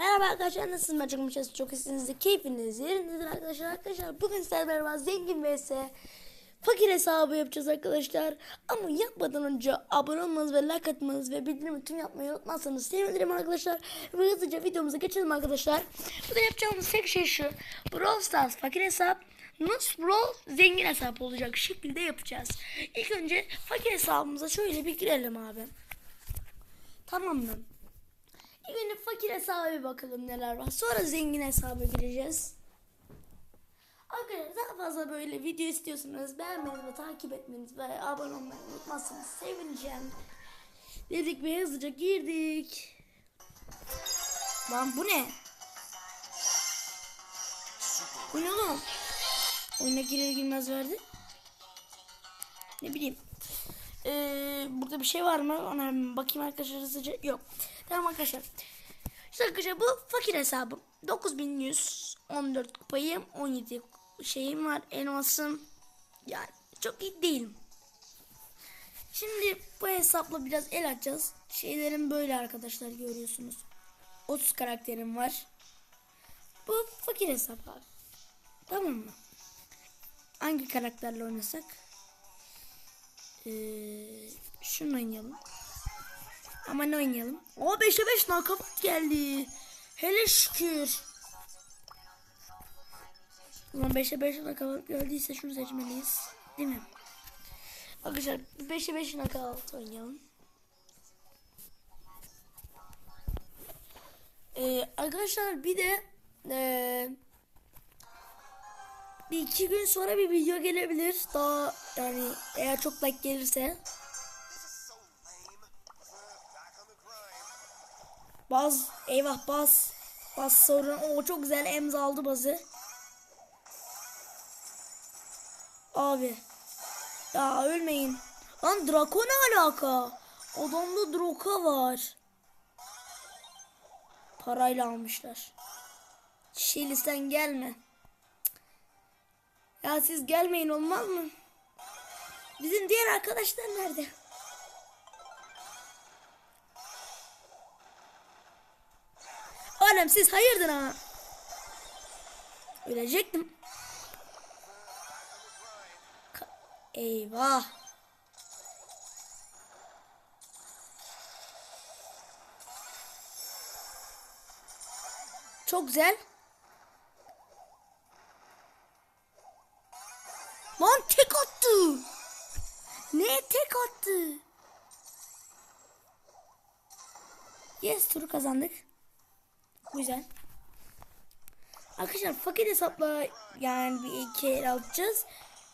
Merhaba arkadaşlar nasılsınız? Ben çok mutlusunuz. Çok iyisiniz. Keyfiniz yerindedir arkadaşlar. Arkadaşlar bugün sizlerle beraber zengin vs fakir hesabı yapacağız arkadaşlar. Ama yapmadan önce abone olmanız ve like atmanız ve bildirimi tüm yapmayı unutmazsanız sevinirim arkadaşlar. Ve hızlıca videomuza geçelim arkadaşlar. Burada yapacağımız tek şey şu. Brawl Stars fakir hesap. Nus Brawl zengin hesap olacak şekilde yapacağız. İlk önce fakir hesabımıza şöyle bir girelim abi. Tamam mı? Fakir hesaba bakalım neler var. Sonra zengin hesaba gireceğiz. Arkadaşlar daha fazla böyle video istiyorsanız beğenmenizi ve takip etmenizi ve abone olmayı unutmazsanız sevineceğim. Dedik ve hızlıca girdik. Lan bu ne? Bu ne oğlum? Oyuna girer girmez verdi. Ne bileyim. Ee, burada bir şey var mı? Ona bakayım arkadaşlar hızlıca. Yok. Tamam arkadaşlar. Arkadaşlar bu fakir hesabım. 9114 kupayım. 17 şeyim var. Elmasım. Yani çok iyi değilim. Şimdi bu hesapla biraz el atacağız. Şeylerim böyle arkadaşlar görüyorsunuz. 30 karakterim var. Bu fakir hesap abi. Tamam mı? Hangi karakterle oynasak? Ee, şunu oynayalım. Ama ne oynayalım? O 5'e 5 nakabat geldi. Hele şükür. Ulan 5'e 5 nakabat geldiyse şunu seçmeliyiz. Değil mi? Arkadaşlar 5'e 5 nakabat oynayalım. Ee, arkadaşlar bir de ee, bir iki gün sonra bir video gelebilir. Daha yani eğer çok like gelirse. Baz eyvah baz. Baz sorun. O çok güzel emza aldı bazı. Abi. Ya ölmeyin. Lan Draco ne alaka? Adamda Draco var. Parayla almışlar. Şilis'ten gelme. Ya siz gelmeyin olmaz mı? Bizim diğer arkadaşlar nerede? Oğlum siz hayırdır ha? Ölecektim. Ka- Eyvah. Çok güzel. Lan tek attı. Ne tek attı? Yes turu kazandık. Güzel. Arkadaşlar fakir hesapla yani bir iki el atacağız.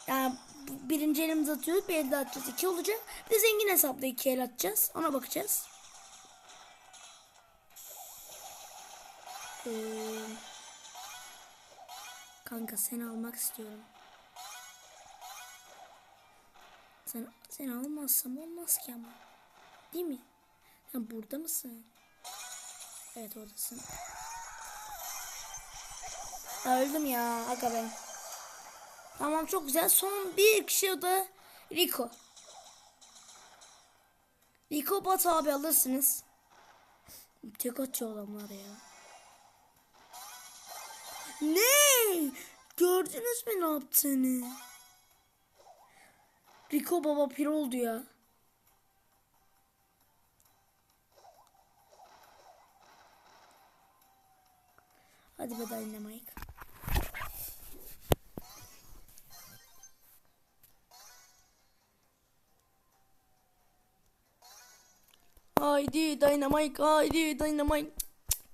Yani bu- birinci elimizi atıyoruz. Bir elde atacağız. iki olacak. Bir zengin hesapla iki el atacağız. Ona bakacağız. Ee, kanka seni almak istiyorum. Sen, sen almazsam olmaz ki ama. Değil mi? Sen burada mısın? Evet oradasın. Öldüm ya aga be. Tamam çok güzel. Son bir kişi o da Rico. Rico Bat abi alırsınız. Tek atıyor adamlar ya. Ne? Gördünüz mü ne yaptığını? Rico baba pir oldu ya. Hadi be Dynamite. Haydi Dynamite, haydi Dynamite.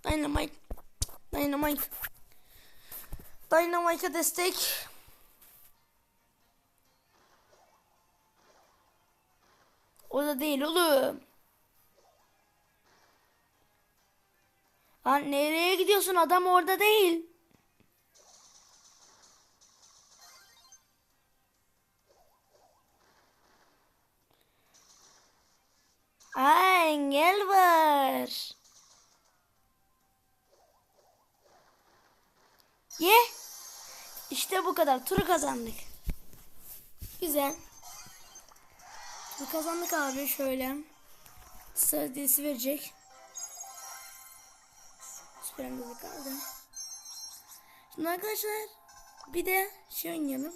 Dynamite. Dynamite. Dynamite'a destek. O da değil oğlum. Lan nereye gidiyorsun? Adam orada değil. Aa engel var. Ye. İşte bu kadar. Turu kazandık. Güzel. Turu kazandık abi şöyle. Sıradesi verecek. Süremiz kaldı. Şimdi arkadaşlar bir de şey oynayalım.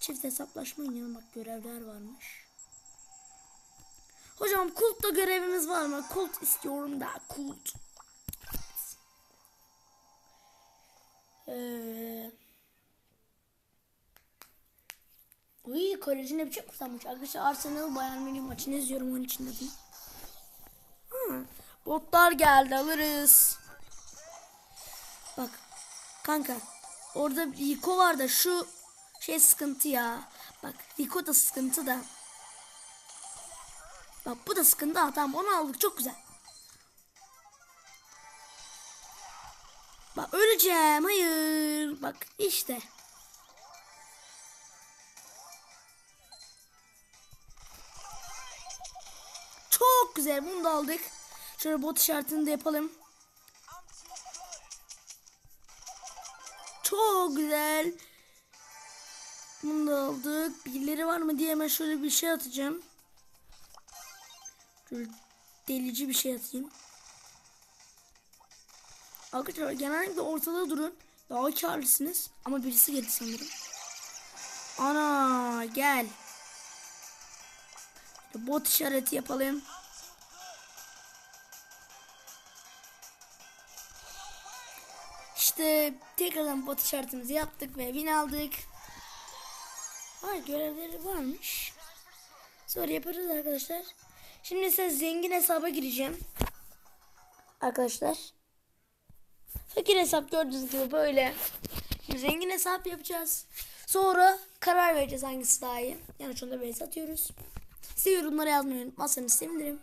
Çift hesaplaşma oynayalım. Bak görevler varmış. Hocam kultta görevimiz var mı? Kult istiyorum da kult. Ee, Uy koleji ne biçim kısalmış. Arkadaşlar Arsenal Bayern Münih maçını izliyorum onun için dedim. Hı, botlar geldi alırız. Bak kanka orada Rico var da şu şey sıkıntı ya. Bak Rico da sıkıntı da. Bak bu da sıkıntı. Ha, tamam onu aldık çok güzel. Bak öleceğim. Hayır. Bak işte. Çok güzel. Bunu da aldık. Şöyle bot işaretini de yapalım. Çok güzel. Bunu da aldık. Birileri var mı diye hemen şöyle bir şey atacağım. Şöyle delici bir şey atayım. Arkadaşlar genellikle ortada durun. Daha karlısınız. Ama birisi geldi sanırım. Ana gel. Bot işareti yapalım. İşte tekrardan bot işaretimizi yaptık ve win aldık. Ay görevleri varmış. Sonra yaparız arkadaşlar. Şimdi ise zengin hesaba gireceğim. Arkadaşlar. Fakir hesap gördüğünüz gibi böyle. Şimdi zengin hesap yapacağız. Sonra karar vereceğiz hangisi daha iyi. Yani şunda base atıyoruz. Size yorumlara yazmayı unutmazsanız sevinirim.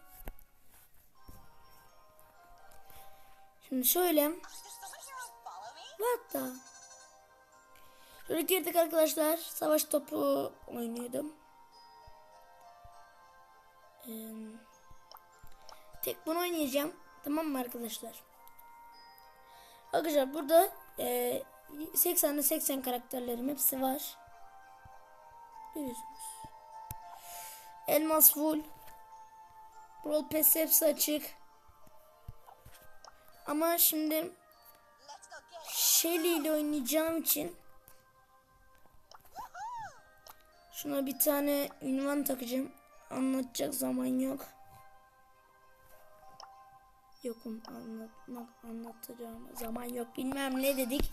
Şimdi şöyle. What the? Şöyle girdik arkadaşlar. Savaş topu oynuyordum. Ee, tek bunu oynayacağım. Tamam mı arkadaşlar? Arkadaşlar burada e, 80'de 80 karakterlerim hepsi var. Görüyorsunuz. Elmas full. Brawl Pass hepsi açık. Ama şimdi Shelly ile oynayacağım için şuna bir tane ünvan takacağım. Anlatacak zaman yok. Yokum anlatmak anlatacağım zaman yok bilmem ne dedik.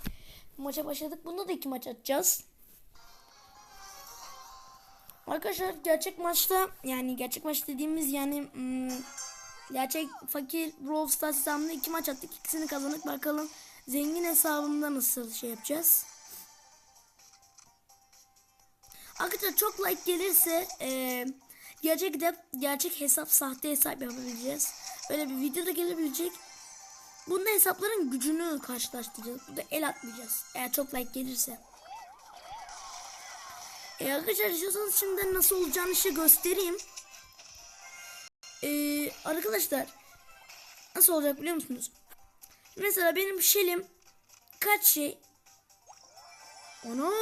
Maça başladık. Bunda da iki maç atacağız. Arkadaşlar gerçek maçta yani gerçek maç dediğimiz yani hmm, gerçek fakir Brawl Stars iki maç attık. ikisini kazandık. Bakalım zengin hesabımda nasıl şey yapacağız. Arkadaşlar çok like gelirse e, gerçek de gerçek hesap sahte hesap yapabileceğiz. Böyle bir video da gelebilecek. Bunda hesapların gücünü karşılaştıracağız. Burada el atmayacağız. Eğer çok like gelirse. E arkadaşlar istiyorsanız şimdi nasıl olacağını size göstereyim. Ee, arkadaşlar nasıl olacak biliyor musunuz? Mesela benim şelim kaç şey? Ana.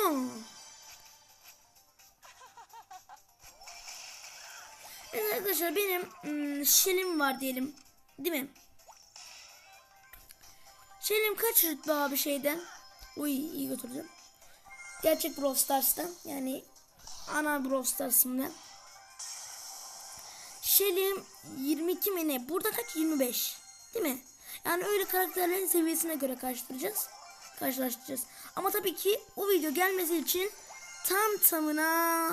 Evet arkadaşlar benim ım, şelim var diyelim. Değil mi? Şelim kaç rütbe abi şeyden? Uy iyi götüreceğim. Gerçek Brawl Stars'tan yani ana Brawl Stars'ımdan. Şelim 22 mi ne? Burada kaç? 25. Değil mi? Yani öyle karakterlerin seviyesine göre karşılaştıracağız. Karşılaştıracağız. Ama tabii ki o video gelmesi için tam tamına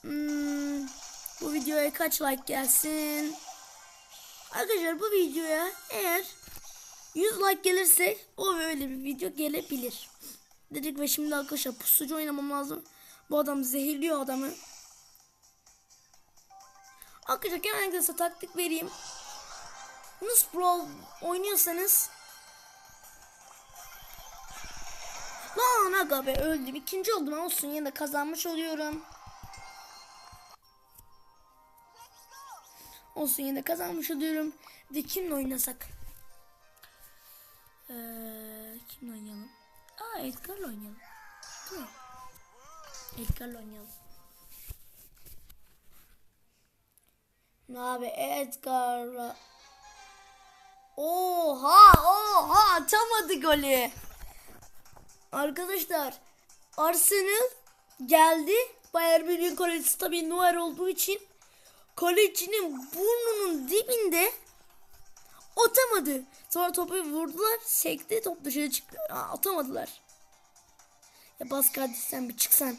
hmm, bu videoya kaç like gelsin? Arkadaşlar bu videoya eğer 100 like gelirse o böyle bir video gelebilir. Dedik ve şimdi arkadaşlar pusucu oynamam lazım. Bu adam zehirliyor adamı. Arkadaşlar genellikle size taktik vereyim. Nus Brawl oynuyorsanız Lan aga be öldüm. İkinci oldum olsun yine de kazanmış oluyorum. Olsun yine de kazanmış oluyorum. De kimle oynasak? Ee, kimle oynayalım? Aa Edgar'la oynayalım. Mi? Edgar'la oynayalım. Abi Edgar'la Oha atamadı golü. Arkadaşlar Arsenal geldi. Bayern Münih kalecisi tabii Neuer olduğu için kalecinin burnunun dibinde atamadı. Sonra topu vurdular. Sekti top dışarı çıktı. Aa, atamadılar. Ya bas sen bir çıksan.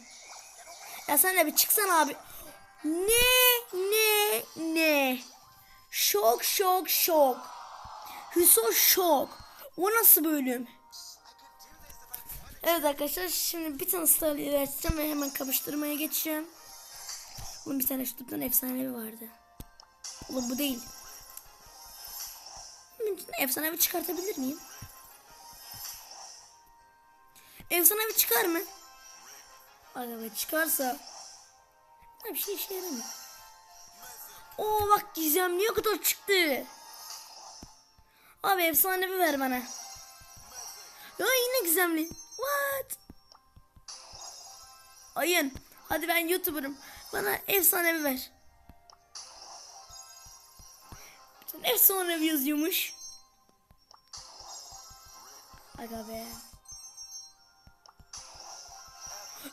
Ya sen de bir çıksan abi. Ne ne ne. Şok şok şok. Hüso şok. O nasıl bölüm? Evet arkadaşlar şimdi bir tane starları açacağım ve hemen kapıştırmaya geçeceğim. Bunun bir tane YouTube'dan efsanevi vardı. Oğlum bu değil. Efsanevi çıkartabilir miyim? Efsanevi çıkar mı? Aga be çıkarsa bir şey işe yaramıyor. Oo bak gizemli kadar çıktı. Abi efsanevi ver bana. Ya yine gizemli. What? Ayın. Hadi ben YouTuber'ım. Bana efsanevi ver. Bütün efsanevi yazıyormuş. Aga be.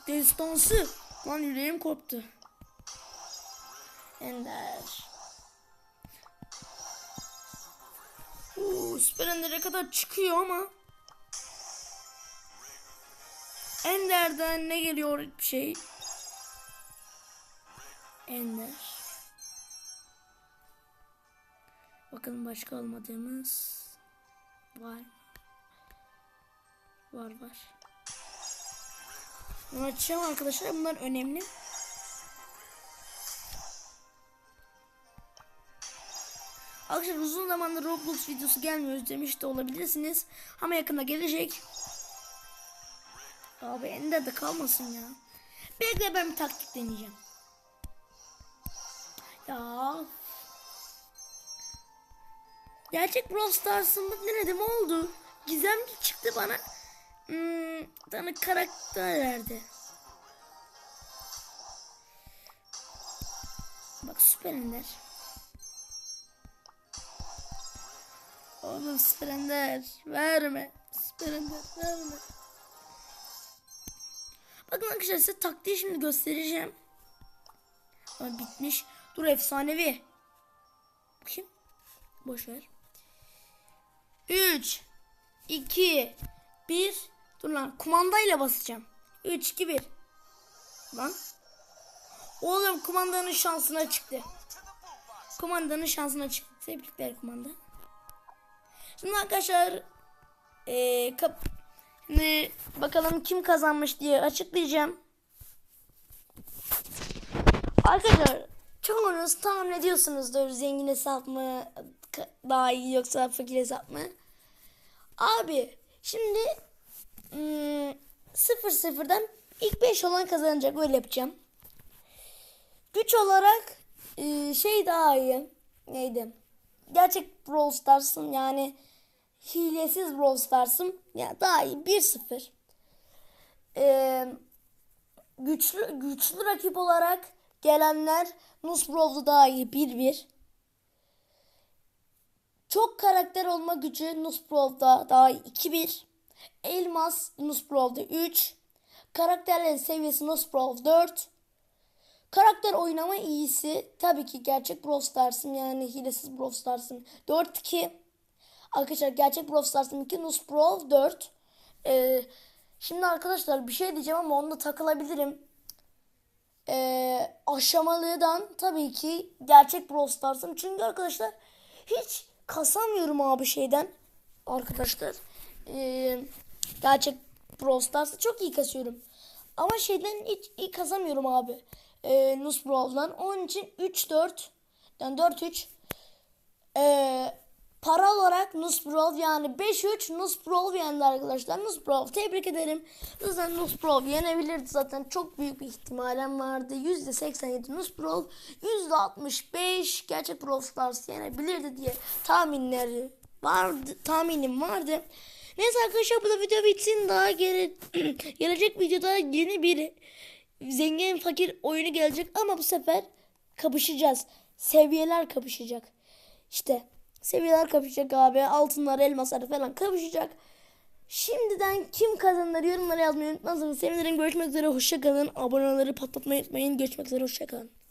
Destansı. Lan yüreğim koptu. Ender. Süper Ender'e kadar çıkıyor ama. Ender'den ne geliyor bir şey? Ender. Bakalım başka almadığımız var? Var var. Bunu açacağım arkadaşlar. Bunlar önemli. Arkadaşlar uzun zamandır Roblox videosu gelmiyor özlemiş de olabilirsiniz. Ama yakında gelecek. Abi Ender de kalmasın ya. Belki de ben bir taktik deneyeceğim. Ya. Gerçek Brawl Stars'ın denedim oldu. Gizemli çıktı bana. Hmm, tane karakter verdi. Bak Süper Ender. Oğlum Süper Ender verme. Süper Ender verme. Bakın arkadaşlar size taktiği şimdi göstereceğim. Ama bitmiş. Dur efsanevi. Bakayım. Boş ver. 3 2 1 Dur lan kumandayla basacağım. 3 2 1 Lan. Oğlum kumandanın şansına çıktı. Kumandanın şansına çıktı. Tebrikler kumanda. Şimdi arkadaşlar ee, kap Şimdi bakalım kim kazanmış diye açıklayacağım. Arkadaşlar çoğunuz tahmin ediyorsunuzdur zengin hesap mı daha iyi yoksa fakir hesap mı? Abi şimdi hmm, sıfır sıfırdan ilk 5 olan kazanacak öyle yapacağım. Güç olarak e, şey daha iyi. Neydi? Gerçek Brawl Stars'ın yani hilesiz Brawl Stars'ım ya daha iyi 1-0. Ee, güçlü güçlü rakip olarak gelenler Nus Brawl'da daha iyi 1-1. Çok karakter olma gücü Nus Brawl'da daha iyi 2-1. Elmas Nus Brawl'da 3. Karakterlerin seviyesi Nus Brawl 4. Karakter oynama iyisi tabii ki gerçek Brawl Stars'ım yani hilesiz Brawl Stars'ım 4-2. Arkadaşlar gerçek Brawl Stars'ın 2 Nus Brawl 4. Ee, şimdi arkadaşlar bir şey diyeceğim ama onda takılabilirim. Ee, aşamalıdan tabii ki gerçek Brawl Stars'ım. Çünkü arkadaşlar hiç kasamıyorum abi şeyden. Arkadaşlar. Ee, gerçek Brawl Stars'ı çok iyi kasıyorum. Ama şeyden hiç iyi kasamıyorum abi. Ee, Nus Brawl'dan. Onun için 3-4 yani 4-3 ee, para olarak Nusprov yani 5-3 Nusprov yendi arkadaşlar. Nusprov tebrik ederim. Zaten Nusprov yenebilirdi zaten. Çok büyük bir ihtimalem vardı. %87 Nusprov, %65 gerçek Brawl Stars yenebilirdi diye tahminleri vardı. Tahminim vardı. Neyse arkadaşlar bu da video bitsin. Daha geri, gelecek videoda yeni bir zengin fakir oyunu gelecek ama bu sefer kapışacağız. Seviyeler kapışacak. İşte Seviyeler kapışacak abi. Altınlar, elmaslar falan kapışacak. Şimdiden kim kazanır yorumlara yazmayı unutmazsanız sevinirim. Görüşmek üzere. Hoşçakalın. Aboneleri patlatmayı unutmayın. Görüşmek üzere. Hoşçakalın.